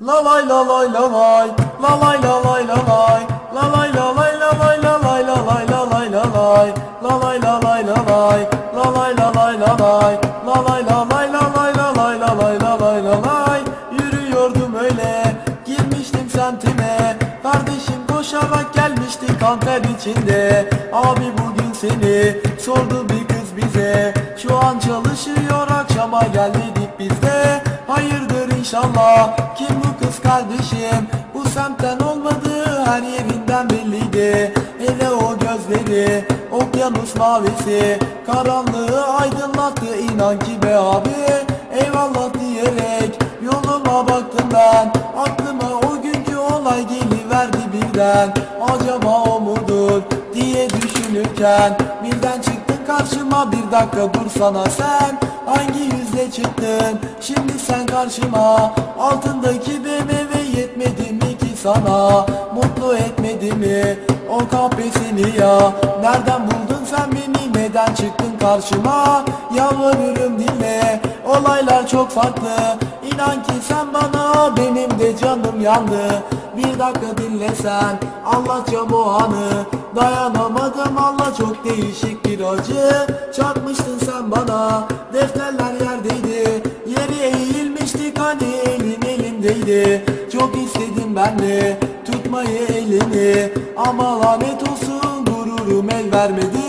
La lay la lay la lay La lay la lay la lay La lay la lay la lay la lay la lay la lay la lay La lay la lay la lay La lay la lay la lay La lay la lay la lay la lay la lay la lay la lay Yürüyordum öyle Girmiştim semtime Kardeşim koşarak gelmişti kanter içinde Abi bugün seni sordu bir kız bize Şu an çalışıyor akşama gel dedik biz de Hayırdır inşallah. Kim bu kız kardeşim? Bu semtten olmadığı her yerinden belliydi. Hele o gözleri okyanus mavisi. Karanlığı aydınlattı inan ki be abi. Eyvallah diyerek yoluma baktım ben. Aklıma o günkü olay geliverdi birden. Acaba o mudur diye düşünürken Birden çıktın karşıma bir dakika dursana sen Hangi yüzle çıktın? Şimdi sen karşıma. Altındaki BMW yetmedi mi ki sana? Mutlu etmedi mi? O kahpesini ya. Nereden buldun sen beni? Neden çıktın karşıma? Yalvarırım dinle. Olaylar çok farklı. İnan ki sen bana benim de canım yandı. Bir dakika dinlesen anlatacağım o anı. Dayanamadım. Allah çok değişik bir acı. Çarpmıştın sen bana defterler yerdeydi. Yeri eğilmiştik hani elin elimdeydi. Çok istedim ben de tutmayı elini. Ama lanet olsun gururum el vermedi.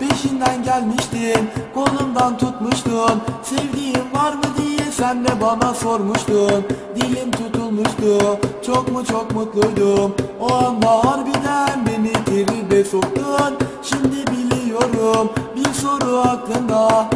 Peşinden gelmiştin kolundan tutmuştun. Sevdiğin var mı diye sen de bana sormuştun. Dilim tutulmuştu çok mu çok mutluydum. O anda harbiden beni tribe soktun. Şimdi biliyorum bir soru aklında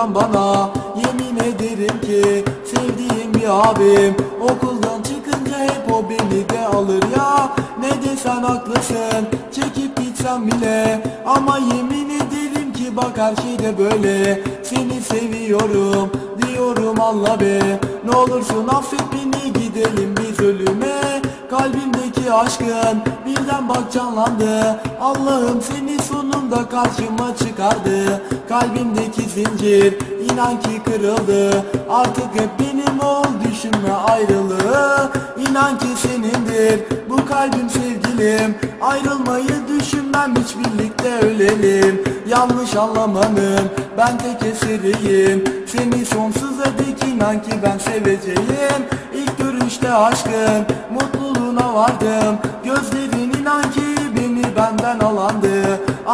soracağım bana Yemin ederim ki sevdiğim bir abim. Okuldan çıkınca hep o beni de alır ya. Ne desen haklısın çekip gitsem bile. Ama yemin ederim ki bak her şeyde böyle. Seni seviyorum diyorum Allah be. Ne olursun affet beni gidelim biz ölüme. Kalbimdeki aşkın birden bak canlandı. Allah'ım seni sonunda karşıma çıkardı Kalbimdeki zincir inan ki kırıldı. Artık hep benim ol düşünme ayrılığı. İnan ki senindir bu kalbim sevgilim. Ayrılmayı düşünmem hiç birlikte ölelim. Yanlış anlamanın ben tek eseriyim. Seni sonsuza dek inan ki ben seveceğim. İlk görüşte aşkın mutluluğuna vardım. Gözlerin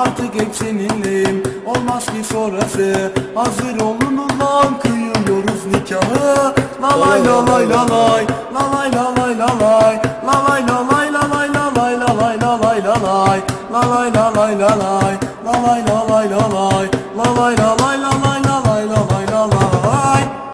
Artık hep seninleyim olmaz ki sonrası Hazır olun ulan kıyıyoruz nikahı La lay la lay la lay La lay la lay la lay La lay la lay la lay la lay la lay